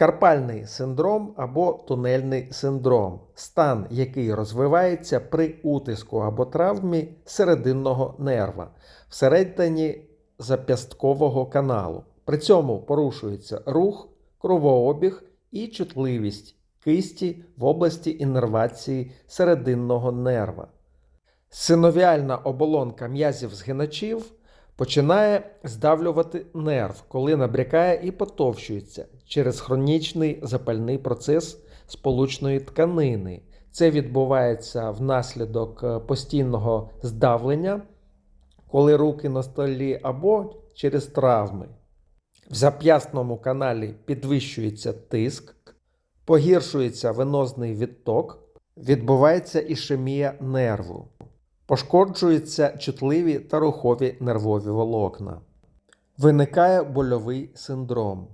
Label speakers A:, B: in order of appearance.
A: Карпальний синдром або тунельний синдром стан, який розвивається при утиску або травмі серединного нерва всередині зап'ясткового каналу. При цьому порушується рух, кровообіг і чутливість кисті в області іннервації серединного нерва. Синовіальна оболонка м'язів згиначів починає здавлювати нерв, коли набрякає і потовщується через хронічний запальний процес сполучної тканини. Це відбувається внаслідок е, постійного здавлення, коли руки на столі, або через травми. В зап'ястному каналі підвищується тиск, погіршується венозний відток, відбувається ішемія нерву, пошкоджуються чутливі та рухові нервові волокна. Виникає больовий синдром.